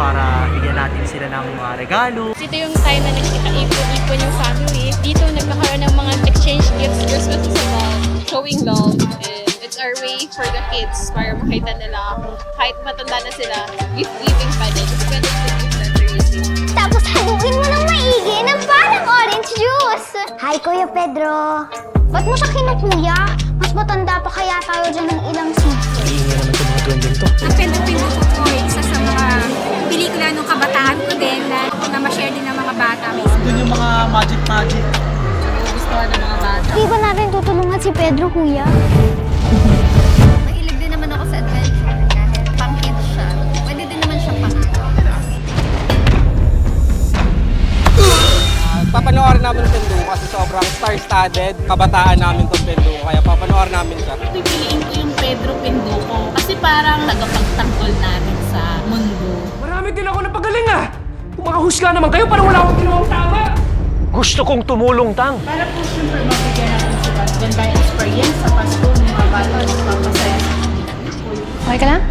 para bigyan natin sila ng mga regalo. Dito yung time na nagkika-ipon-ipon yung family. Dito nagkakaroon ng mga exchange gifts. Christmas is about showing love. And it's our way for the kids para makita nila kahit matanda na sila, gift-giving pa din. It's better to give than to receive. Tapos haluin mo ng maigi ng parang orange juice. Hi, Kuya Pedro. Ba't mo siya kinukuya? Mas matanda pa kaya tayo dyan ng ilang yung mga magic-magic. Hindi ba natin tutulungan si Pedro, Kuya? Mahilig din naman ako sa adventure. Kahit pang-kids siya, pwede din naman siyang pang Papanoorin namin yung Pendo kasi sobrang star-studded. Kabataan namin tong Pendo kaya papanoorin namin siya. pipiliin ko yung Pedro Pinduco kasi parang tagapagtanggol namin sa mundo. Marami din ako napagaling ah! Kung makahusga naman kayo, parang wala akong ginawang tama! Gusto kong tumulong, Tang. Para po siyempre mabigyan natin sila ganda experience sa Pasko ng mga bata magpapasaya sa kanila. Okay ka lang?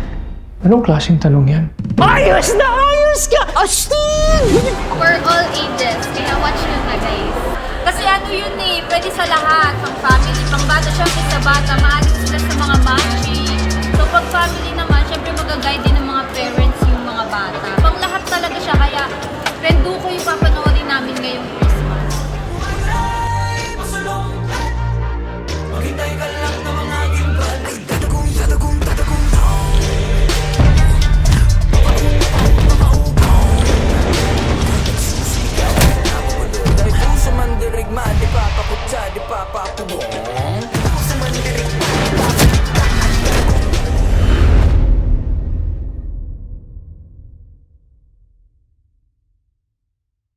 Anong klaseng tanong yan? Ayos na ayos ka! Astig! For all ages, kaya watch nyo na guys. Kasi ano yun eh, pwede sa lahat. Pang family, pang bata, syempre sa bata, maalis sila sa mga magic.